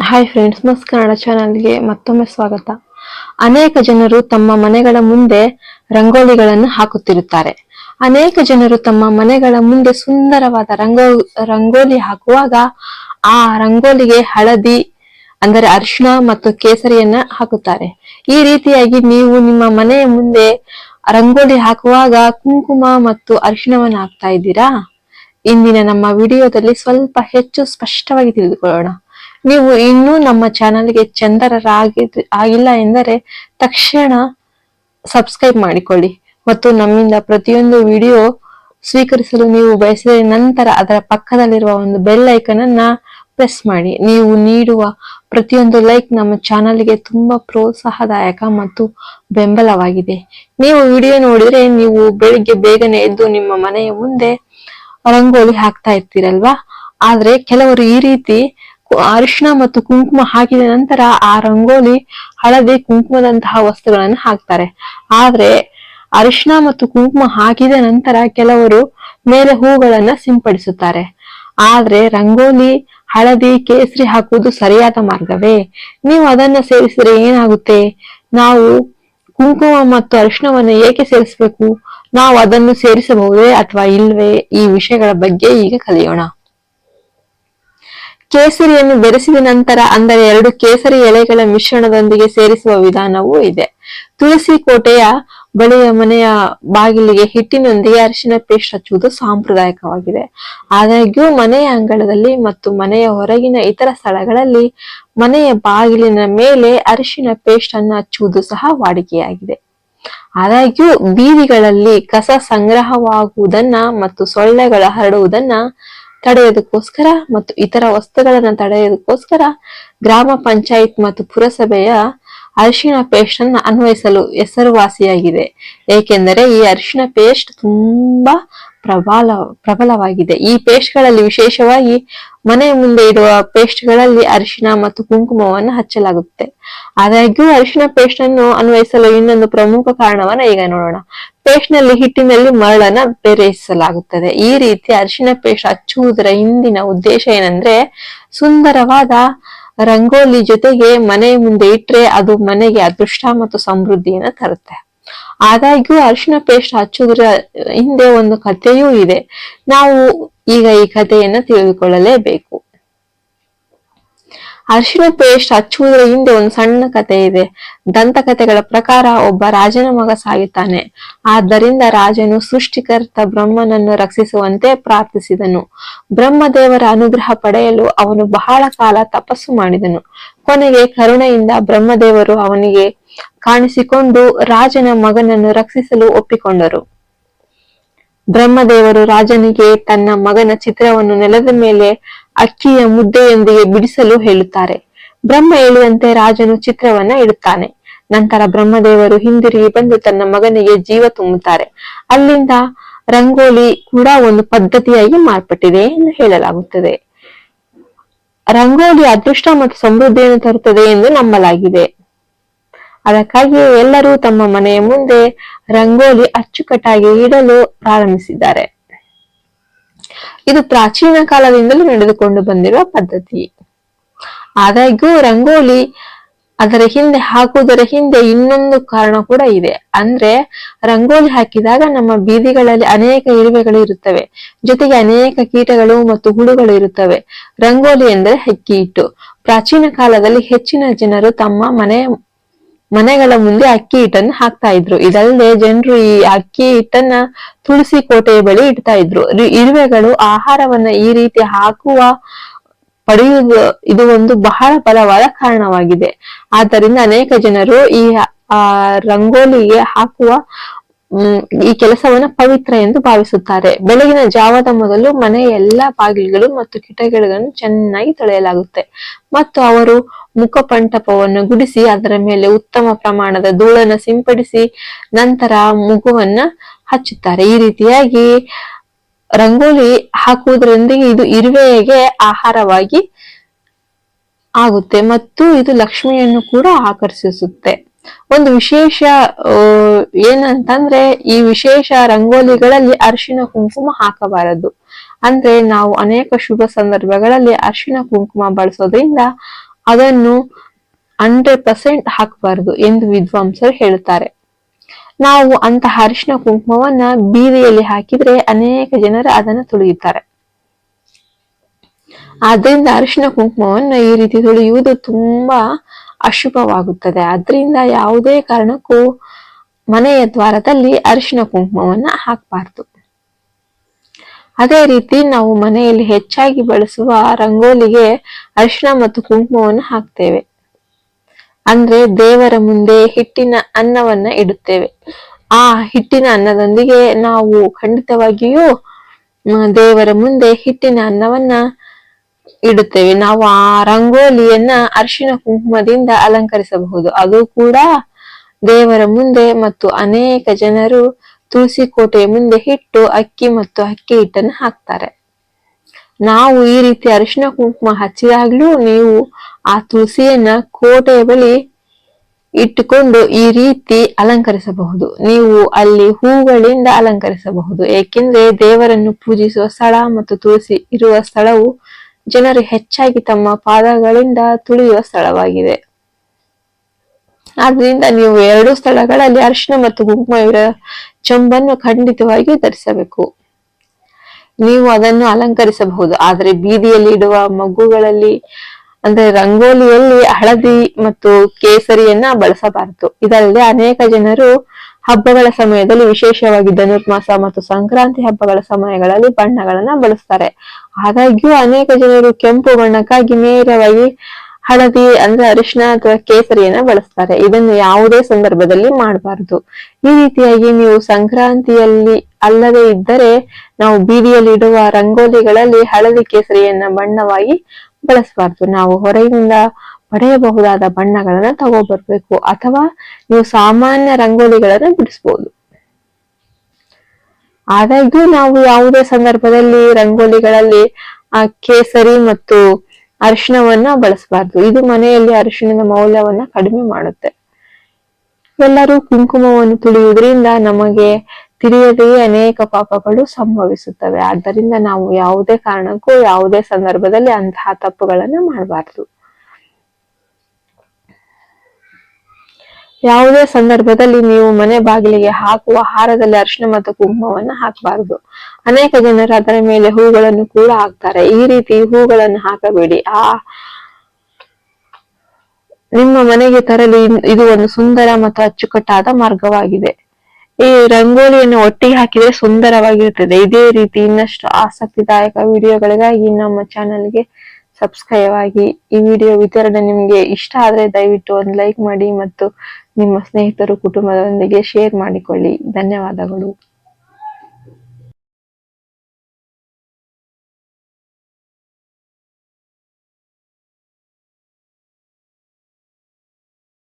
Hi friends ಮಸ್ ಕನ್ನಡ ಚಾನಲ್ಗೆ ಮತ್ತೊಮ್ಮೆ ಸ್ವಾಗತ. ಅನೇಕ ಜನರು ತಮ್ಮ ಮನೆಗಳ ಮುಂದೆ ರಂಗೋಲಿಗಳನ್ನು ಹಾಕುತ್ತಿರುತ್ತಾರೆ. ಅನೇಕ ಜನರು ತಮ್ಮ ಮನೆಗಳ ಮುಂದೆ ಸುಂದರವಾದ ರಂಗೋ, ರಂಗೋಲಿ ಹಾಕುವಾಗ ಆ ರಂಗೋಲಿಗೆ ಹಳದಿ, ಅಂದರೆ ಅರಿಶಿಣ ಮತ್ತು ಕೇಸರಿಯನ್ನ ಹಾಕುತ್ತಾರೆ. ಈ ರೀತಿಯಾಗಿ ನೀವು ನಿಮ್ಮ ಮನೆಯ ಮುಂದೆ ರಂಗೋಲಿ ಹಾಕುವಾಗ ಕುಂಕುಮ ಮತ್ತು ಅರಿಶಿಣವನ್ನು ಹಾಕ್ತಾ ಇದ್ದೀರಾ? ಇಂದಿನ ನಮ್ಮ ವಿಡಿಯೋದಲ್ಲಿ ಸ್ವಲ್ಪ ಹೆಚ್ಚು ಸ್ಪಷ್ಟವಾಗಿ ತಿಳಿದುಕೊಳ್ಳೋಣ. ನೀವು ಇನ್ನೂ ನಮ್ಮ ಚಾನಲ್ಗೆ ಚಂದರರಾಗಿ ಆಗಿಲ್ಲ ಎಂದರೆ ತಕ್ಷಣ ಸಬ್ಸ್ಕ್ರೈಬ್ ಮಾಡಿಕೊಳ್ಳಿ ಮತ್ತು ನಮ್ಮಿಂದ ಪ್ರತಿಯೊಂದು ವಿಡಿಯೋ ಸ್ವೀಕರಿಸಲು ನೀವು ಬಯಸಿದ ನಂತರ ಅದರ ಪಕ್ಕದಲ್ಲಿರುವ ಒಂದು ಬೆಲ್ ಐಕನ್ ಅನ್ನ ಪ್ರೆಸ್ ಮಾಡಿ. ನೀವು ನೀಡುವ ಪ್ರತಿಯೊಂದು ಲೈಕ್ ನಮ್ಮ ಚಾನಲ್ಗೆ ತುಂಬಾ ಪ್ರೋತ್ಸಾಹದಾಯಕ ಮತ್ತು ಬೆಂಬಲವಾಗಿದೆ. ನೀವು ವಿಡಿಯೋ ನೋಡಿದ್ರೆ ನೀವು ಬೆಳಿಗ್ಗೆ ಬೇಗನೆ ಎದ್ದು ನಿಮ್ಮ ಮನೆಯ ಮುಂದೆ ರಂಗೋಲಿ ಹಾಕ್ತಾ ಇರ್ತೀರಲ್ವಾ? ಆದ್ರೆ ಕೆಲವರು ಈ ರೀತಿ ಅರಿಶಿಣ ಮತ್ತು ಕುಂಕುಮ ಹಾಕಿದ ನಂತರ ಆ ರಂಗೋಲಿ ಹಳದಿ ಕುಂಕುಮದಂತಹ ವಸ್ತುಗಳನ್ನು ಹಾಕ್ತಾರೆ. ಆದ್ರೆ ಅರಿಶಿಣ ಮತ್ತು ಕುಂಕುಮ ಹಾಕಿದ ನಂತರ ಕೆಲವರು ಮೇಲೆ ಹೂಗಳನ್ನ ಸಿಂಪಡಿಸುತ್ತಾರೆ. ಆದ್ರೆ ರಂಗೋಲಿ ಹಳದಿ ಕೇಸರಿ ಹಾಕುವುದು ಸರಿಯಾದ ಮಾರ್ಗವೇ? ನೀವು ಅದನ್ನ ಸೇರಿಸಿದ್ರೆ ಏನಾಗುತ್ತೆ? ನಾವು ಕುಂಕುಮ ಮತ್ತು ಅರಿಶಿಣವನ್ನು ಏಕೆ ಸೇರಿಸಬೇಕು? ನಾವು ಅದನ್ನು ಸೇರಿಸಬಹುದೇ ಅಥವಾ ಇಲ್ವೇ? ಈ ವಿಷಯಗಳ ಬಗ್ಗೆ ಈಗ ಕಲಿಯೋಣ. ಕೇಸರಿಯನ್ನು ಬೆರೆಸಿದ ನಂತರ ಅಂದರೆ ಎರಡು ಕೇಸರಿ ಎಲೆಗಳ ಮಿಶ್ರಣದೊಂದಿಗೆ ಸೇರಿಸುವ ವಿಧಾನವೂ ಇದೆ. ತುಳಸಿ ಕೋಟೆಯ ಬಳಿಯ ಮನೆಯ ಬಾಗಿಲಿಗೆ ಹಿಟ್ಟಿನೊಂದಿಗೆ ಅರಿಶಿನ ಪೇಸ್ಟ್ ಹಚ್ಚುವುದು ಸಾಂಪ್ರದಾಯಿಕವಾಗಿದೆ. ಆದಾಗ್ಯೂ ಮನೆಯ ಅಂಗಳದಲ್ಲಿ ಮತ್ತು ಮನೆಯ ಹೊರಗಿನ ಇತರ ಸ್ಥಳಗಳಲ್ಲಿ ಮನೆಯ ಬಾಗಿಲಿನ ಮೇಲೆ ಅರಿಶಿನ ಪೇಸ್ಟ್ ಅನ್ನು ಹಚ್ಚುವುದು ಸಹ ವಾಡಿಕೆಯಾಗಿದೆ. ಆದಾಗ್ಯೂ ಬೀದಿಗಳಲ್ಲಿ ಕಸ ಸಂಗ್ರಹವಾಗುವುದನ್ನ ಮತ್ತು ಸೊಳ್ಳೆಗಳ ಹರಡುವುದನ್ನ ತಡೆಯೋದಕ್ಕೋಸ್ಕರ ಮತ್ತು ಇತರ ವಸ್ತುಗಳನ್ನ ತಡೆಯೋದಕ್ಕೋಸ್ಕರ ಗ್ರಾಮ ಪಂಚಾಯತ್ ಮತ್ತು ಪುರಸಭೆಯ ಅರಿಶಿಣ ಪೇಸ್ಟ್ ಅನ್ನ ಅನ್ವಯಿಸಲು ಹೆಸರುವಾಸಿಯಾಗಿದೆ. ಏಕೆಂದರೆ ಈ ಅರಿಶಿಣ ಪೇಸ್ಟ್ ತುಂಬಾ ಪ್ರಬಲ, ಪ್ರಬಲವಾಗಿದೆ. ಈ ಪೇಸ್ಟ್ಗಳಲ್ಲಿ ವಿಶೇಷವಾಗಿ ಮನೆ ಮುಂದೆ ಇಡುವ ಪೇಸ್ಟ್ಗಳಲ್ಲಿ ಅರಿಶಿನ ಮತ್ತು ಕುಂಕುಮವನ್ನು ಹಚ್ಚಲಾಗುತ್ತೆ ಆದಾಗ್ಯೂ ಅರಿಶಿನ ಪೇಸ್ಟ್ ಅನ್ನು ಅನ್ವಯಿಸಲು ಇನ್ನೊಂದು ಪ್ರಮುಖ ಕಾರಣವನ್ನ ಈಗ ನೋಡೋಣ. ಪೇಸ್ಟ್ನಲ್ಲಿ ಹಿಟ್ಟಿನಲ್ಲಿ ಮರಳನ್ನ ಬೆರೆಸಲಾಗುತ್ತದೆ ಈ ರೀತಿ ಅರಿಶಿನ ಪೇಸ್ಟ್ ಹಚ್ಚುವುದರ ಹಿಂದಿನ ಉದ್ದೇಶ ಏನಂದ್ರೆ, ಸುಂದರವಾದ ರಂಗೋಲಿ ಜೊತೆಗೆ ಮನೆ ಮುಂದೆ ಇಟ್ರೆ ಅದು ಮನೆಗೆ ಅದೃಷ್ಟ ಮತ್ತು ಸಮೃದ್ಧಿಯನ್ನ ತರುತ್ತೆ. ಆದಾಗ್ಯೂ ಅರಿಶಿನ ಪೇಸ್ಟ್ ಹಚ್ಚುವುದರ ಹಿಂದೆ ಒಂದು ಕಥೆಯೂ ಇದೆ. ನಾವು ಈಗ ಈ ಕಥೆಯನ್ನ ತಿಳಿದುಕೊಳ್ಳಲೇಬೇಕು. ಅರಿಶಿಣ ಪೇಸ್ಟ್ ಹಚ್ಚುವುದರ ಹಿಂದೆ ಒಂದು ಸಣ್ಣ ಕಥೆ ಇದೆ. ದಂತಕಥೆಗಳ ಪ್ರಕಾರ ಒಬ್ಬ ರಾಜನ ಮಗ ಸಾಯುತ್ತಾನೆ. ಆದ್ದರಿಂದ ರಾಜನು ಸೃಷ್ಟಿಕರ್ತ ಬ್ರಹ್ಮನನ್ನು ರಕ್ಷಿಸುವಂತೆ ಪ್ರಾರ್ಥಿಸಿದನು. ಬ್ರಹ್ಮದೇವರ ಅನುಗ್ರಹ ಪಡೆಯಲು ಅವನು ಬಹಳ ಕಾಲ ತಪಸ್ಸು ಮಾಡಿದನು. ಕೊನೆಗೆ ಕರುಣೆಯಿಂದ ಬ್ರಹ್ಮದೇವರು ಅವನಿಗೆ ಕಾಣಿಸಿಕೊಂಡು ರಾಜನ ಮಗನನ್ನು ರಕ್ಷಿಸಲು ಒಪ್ಪಿಕೊಂಡರು. ಬ್ರಹ್ಮದೇವರು ರಾಜನಿಗೆ ತನ್ನ ಮಗನ ಚಿತ್ರವನ್ನು ನೆಲದ ಮೇಲೆ ಅಕ್ಕಿಯ ಮುದ್ದೆಯೊಂದಿಗೆ ಬಿಡಿಸಲು ಹೇಳುತ್ತಾರೆ. ಬ್ರಹ್ಮ ಹೇಳಿದಂತೆ ರಾಜನು ಚಿತ್ರವನ್ನ ಇಡುತ್ತಾನೆ. ನಂತರ ಬ್ರಹ್ಮದೇವರು ಹಿಂದಿರುಗಿ ಬಂದು ತನ್ನ ಮಗನಿಗೆ ಜೀವ ತುಂಬುತ್ತಾರೆ. ಅಲ್ಲಿಂದ ರಂಗೋಲಿ ಕೂಡ ಒಂದು ಪದ್ಧತಿಯಾಗಿ ಮಾರ್ಪಟ್ಟಿದೆ ಎಂದು ಹೇಳಲಾಗುತ್ತದೆ. ರಂಗೋಲಿ ಅದೃಷ್ಟ ಮತ್ತು ಸಮೃದ್ಧಿಯನ್ನು ತರುತ್ತದೆ ಎಂದು ನಂಬಲಾಗಿದೆ. ಅದಕ್ಕಾಗಿಯೇ ಎಲ್ಲರೂ ತಮ್ಮ ಮನೆಯ ಮುಂದೆ ರಂಗೋಲಿ ಅಚ್ಚುಕಟ್ಟಾಗಿ ಇಡಲು ಪ್ರಾರಂಭಿಸಿದ್ದಾರೆ. ಇದು ಪ್ರಾಚೀನ ಕಾಲದಿಂದಲೂ ನಡೆದುಕೊಂಡು ಬಂದಿರುವ ಪದ್ಧತಿ. ಆದಾಗ್ಯೂ ರಂಗೋಲಿ ಅದರ ಹಿಂದೆ ಹಾಕುವುದರ ಹಿಂದೆ ಇನ್ನೊಂದು ಕಾರಣ ಕೂಡ ಇದೆ. ಅಂದ್ರೆ ರಂಗೋಲಿ ಹಾಕಿದಾಗ ನಮ್ಮ ಬೀದಿಗಳಲ್ಲಿ ಅನೇಕ ಇರುವೆಗಳು ಇರುತ್ತವೆ. ಜೊತೆಗೆ ಅನೇಕ ಕೀಟಗಳು ಮತ್ತು ಹುಳುಗಳು ಇರುತ್ತವೆ. ರಂಗೋಲಿ ಎಂದರೆ ಹೆಕ್ಕಿ ಇಟ್ಟು ಪ್ರಾಚೀನ ಕಾಲದಲ್ಲಿ ಹೆಚ್ಚಿನ ಜನರು ತಮ್ಮ ಮನೆ ಮನೆಗಳ ಮುಂದೆ ಅಕ್ಕಿ ಹಿಟ್ಟನ್ನ ಹಾಕ್ತಾ ಇದ್ರು. ಇದಲ್ಲದೆ ಜನರು ಈ ಅಕ್ಕಿ ಹಿಟ್ಟನ್ನ ತುಳಸಿ ಕೋಟೆಯ ಬಳಿ ಇಡ್ತಾ ಇದ್ರು. ಇರುವೆಗಳು ಆಹಾರವನ್ನ ಈ ರೀತಿ ಹಾಕುವ ಪಡೆಯುವುದು ಇದು ಒಂದು ಬಹಳ ಬಲವಾದ ಕಾರಣವಾಗಿದೆ. ಆದ್ದರಿಂದ ಅನೇಕ ಜನರು ಈ, ಆ, ರಂಗೋಲಿಗೆ ಹಾಕುವ ಈ ಕೆಲಸವನ್ನು ಪವಿತ್ರ ಎಂದು ಭಾವಿಸುತ್ತಾರೆ. ಬೆಳಗಿನ ಜಾವದ ಮೊದಲು ಮನೆಯ ಎಲ್ಲಾ ಬಾಗಿಲುಗಳು ಮತ್ತು ಕಿಟಕಿಗಳನ್ನು ಚೆನ್ನಾಗಿ ತೊಳೆಯಲಾಗುತ್ತೆ. ಮತ್ತು ಅವರು ಮುಖಪಂಟಪವನ್ನು ಗುಡಿಸಿ ಅದರ ಮೇಲೆ ಉತ್ತಮ ಪ್ರಮಾಣದ ಧೂಳನ್ನು ಸಿಂಪಡಿಸಿ ನಂತರ ಮುಗುವನ್ನ ಹಚ್ಚುತ್ತಾರೆ. ಈ ರೀತಿಯಾಗಿ ರಂಗೋಲಿ ಹಾಕುವುದರೊಂದಿಗೆ ಇದು ಇರುವೆಗೆ ಆಹಾರವಾಗಿ ಆಗುತ್ತೆ ಮತ್ತು ಇದು ಲಕ್ಷ್ಮಿಯನ್ನು ಕೂಡ ಆಕರ್ಷಿಸುತ್ತೆ. ಒಂದು ವಿಶೇಷ ಏನಂತಂದ್ರೆ ಈ ವಿಶೇಷ ರಂಗೋಲಿಗಳಲ್ಲಿ ಅರಿಶಿನ ಕುಂಕುಮ ಹಾಕಬಾರದು. ಅಂದ್ರೆ ನಾವು ಅನೇಕ ಶುಭ ಸಂದರ್ಭಗಳಲ್ಲಿ ಅರಿಶಿನ ಕುಂಕುಮ ಬಳಸೋದ್ರಿಂದ ಅದನ್ನು ಹಂಡ್ರೆಡ್ ಪರ್ಸೆಂಟ್ ಹಾಕಬಾರದು ಎಂದು ವಿದ್ವಾಂಸರು ಹೇಳುತ್ತಾರೆ. ನಾವು ಅಂತಹ ಅರಿಶಿನ ಕುಂಕುಮವನ್ನ ಬೀದಿಯಲ್ಲಿ ಹಾಕಿದ್ರೆ ಅನೇಕ ಜನರು ಅದನ್ನು ತುಳಿಯುತ್ತಾರೆ. ಆದ್ರಿಂದ ಅರಿಶಿನ ಕುಂಕುಮವನ್ನ ಈ ರೀತಿ ತುಳಿಯುವುದು ತುಂಬಾ ಅಶುಭವಾಗುತ್ತದೆ. ಅದರಿಂದ ಯಾವುದೇ ಕಾರಣಕ್ಕೂ ಮನೆಯ ದ್ವಾರದಲ್ಲಿ ಅರಿಶಿನ ಕುಂಕುಮವನ್ನು ಹಾಕಬಾರ್ದು. ಅದೇ ರೀತಿ ನಾವು ಮನೆಯಲ್ಲಿ ಹೆಚ್ಚಾಗಿ ಬಳಸುವ ರಂಗೋಲಿಗೆ ಅರಿಶಿನ ಮತ್ತು ಕುಂಕುಮವನ್ನು ಹಾಕ್ತೇವೆ. ಅಂದ್ರೆ ದೇವರ ಮುಂದೆ ಹಿಟ್ಟಿನ ಅನ್ನವನ್ನ ಇಡುತ್ತೇವೆ. ಆ ಹಿಟ್ಟಿನ ಅನ್ನದೊಂದಿಗೆ ನಾವು ಖಂಡಿತವಾಗಿಯೂ ದೇವರ ಮುಂದೆ ಹಿಟ್ಟಿನ ಅನ್ನವನ್ನ ಇಡುತ್ತೇವೆ. ನಾವು ಆ ರಂಗೋಲಿಯನ್ನ ಅರಿಶಿನ ಕುಂಕುಮದಿಂದ ಅಲಂಕರಿಸಬಹುದು. ಅದು ಕೂಡ ದೇವರ ಮುಂದೆ ಮತ್ತು ಅನೇಕ ಜನರು ತುಳಸಿ ಕೋಟೆಯ ಮುಂದೆ ಹಿಟ್ಟು ಅಕ್ಕಿ ಮತ್ತು ಅಕ್ಕಿ ಹಿಟ್ಟನ್ನು ಹಾಕ್ತಾರೆ. ನಾವು ಈ ರೀತಿ ಅರಿಶಿನ ಕುಂಕುಮ ಹಚ್ಚಿದಾಗ್ಲೂ ನೀವು ಆ ತುಳಸಿಯನ್ನ ಕೋಟೆಯ ಬಳಿ ಇಟ್ಟುಕೊಂಡು ಈ ರೀತಿ ಅಲಂಕರಿಸಬಹುದು. ನೀವು ಅಲ್ಲಿ ಹೂಗಳಿಂದ ಅಲಂಕರಿಸಬಹುದು. ಏಕೆಂದ್ರೆ ದೇವರನ್ನು ಪೂಜಿಸುವ ಸ್ಥಳ ಮತ್ತು ತುಳಸಿ ಇರುವ ಸ್ಥಳವು ಜನರು ಹೆಚ್ಚಾಗಿ ತಮ್ಮ ಪಾದಗಳಿಂದ ತುಳಿಯುವ ಸ್ಥಳವಾಗಿದೆ. ಆದ್ರಿಂದ ನೀವು ಎರಡು ಸ್ಥಳಗಳಲ್ಲಿ ಅರಿಶಿನ ಮತ್ತು ಕುಂಕುಮ ಇವರ ಚೊಂಬನ್ನು ಖಂಡಿತವಾಗಿಯೂ ಧರಿಸಬೇಕು. ನೀವು ಅದನ್ನು ಅಲಂಕರಿಸಬಹುದು. ಆದರೆ ಬೀದಿಯಲ್ಲಿ ಇಡುವ ಮಗ್ಗುಗಳಲ್ಲಿ, ಅಂದ್ರೆ ರಂಗೋಲಿಯಲ್ಲಿ ಹಳದಿ ಮತ್ತು ಕೇಸರಿಯನ್ನ ಬಳಸಬಾರದು. ಇದಲ್ಲದೆ ಅನೇಕ ಜನರು ಹಬ್ಬಗಳ ಸಮಯದಲ್ಲಿ ವಿಶೇಷವಾಗಿ ಧನುರ್ಮಾಸ ಮತ್ತು ಸಂಕ್ರಾಂತಿ ಹಬ್ಬಗಳ ಸಮಯಗಳಲ್ಲಿ ಬಣ್ಣಗಳನ್ನ ಬಳಸ್ತಾರೆ. ಆದಾಗ್ಯೂ ಅನೇಕ ಜನರು ಕೆಂಪು ಬಣ್ಣಕ್ಕಾಗಿ ನೇರವಾಗಿ ಹಳದಿ ಅಂದ್ರೆ ಅರಿಶಿನ ಅಥವಾ ಕೇಸರಿಯನ್ನ ಬಳಸ್ತಾರೆ. ಇದನ್ನು ಯಾವುದೇ ಸಂದರ್ಭದಲ್ಲಿ ಮಾಡಬಾರದು. ಈ ರೀತಿಯಾಗಿ ನೀವು ಸಂಕ್ರಾಂತಿಯಲ್ಲಿ ಅಲ್ಲದೆ ಇದ್ದರೆ ನಾವು ಬೀದಿಯಲ್ಲಿ ಇಡುವ ರಂಗೋಲಿಗಳಲ್ಲಿ ಹಳದಿ ಕೇಸರಿಯನ್ನ ಬಣ್ಣವಾಗಿ ಬಳಸಬಾರ್ದು. ನಾವು ಹೊರಗಿನಿಂದ ಪಡೆಯಬಹುದಾದ ಬಣ್ಣಗಳನ್ನ ತಗೋಬರ್ಬೇಕು. ಅಥವಾ ನೀವು ಸಾಮಾನ್ಯ ರಂಗೋಲಿಗಳನ್ನ ಬಿಡಿಸಬಹುದು ಆದಾಗ್ಯೂ ನಾವು ಯಾವುದೇ ಸಂದರ್ಭದಲ್ಲಿ ರಂಗೋಲಿಗಳಲ್ಲಿ, ಆ, ಕೇಸರಿ ಮತ್ತು ಅರಿಶಿಣವನ್ನ ಬಳಸಬಾರ್ದು. ಇದು ಮನೆಯಲ್ಲಿ ಅರಿಶಿಣದ ಮೌಲ್ಯವನ್ನ ಕಡಿಮೆ ಮಾಡುತ್ತೆ. ಎಲ್ಲರೂ ಕುಂಕುಮವನ್ನು ತುಳಿಯುವುದರಿಂದ ನಮಗೆ ತಿಳಿಯದೆಯೇ ಅನೇಕ ಪಾಪಗಳು ಸಂಭವಿಸುತ್ತವೆ. ಆದ್ದರಿಂದ ನಾವು ಯಾವುದೇ ಕಾರಣಕ್ಕೂ ಯಾವುದೇ ಸಂದರ್ಭದಲ್ಲಿ ಅಂತಹ ತಪ್ಪುಗಳನ್ನ ಮಾಡಬಾರ್ದು. ಯಾವುದೇ ಸಂದರ್ಭದಲ್ಲಿ ನೀವು ಮನೆ ಬಾಗಿಲಿಗೆ ಹಾಕುವ ಹಾರದಲ್ಲಿ ಅರಿಶಿನ ಮತ್ತು ಕುಂಭವನ್ನು ಹಾಕಬಾರದು. ಅನೇಕ ಜನರು ಅದರ ಮೇಲೆ ಹೂಗಳನ್ನು ಕೂಡ ಹಾಕ್ತಾರೆ. ಈ ರೀತಿ ಹೂಗಳನ್ನು ಹಾಕಬೇಡಿ. ಆ, ನಿಮ್ಮ ಮನೆಗೆ ತರಲು ಇದು ಒಂದು ಸುಂದರ ಮತ್ತು ಅಚ್ಚುಕಟ್ಟಾದ ಮಾರ್ಗವಾಗಿದೆ. ಈ ರಂಗೋಲಿಯನ್ನು ಒಟ್ಟಿಗೆ ಹಾಕಿದ್ರೆ ಸುಂದರವಾಗಿರುತ್ತದೆ. ಇದೇ ರೀತಿ ಇನ್ನಷ್ಟು ಆಸಕ್ತಿದಾಯಕ ವಿಡಿಯೋಗಳಿಗಾಗಿ ನಮ್ಮ ಚಾನೆಲ್ಗೆ ಸಬ್ಸ್ಕ್ರೈಬ್ ಆಗಿ ಈ ವಿಡಿಯೋ ವಿತರಣೆ ನಿಮಗೆ ಇಷ್ಟ ಆದರೆ ದಯವಿಟ್ಟು ಒಂದು ಲೈಕ್ ಮಾಡಿ ಮತ್ತು ನಿಮ್ಮ ಸ್ನೇಹಿತರು ಕುಟುಂಬದೊಂದಿಗೆ ಶೇರ್ ಮಾಡಿಕೊಳ್ಳಿ. ಧನ್ಯವಾದಗಳು.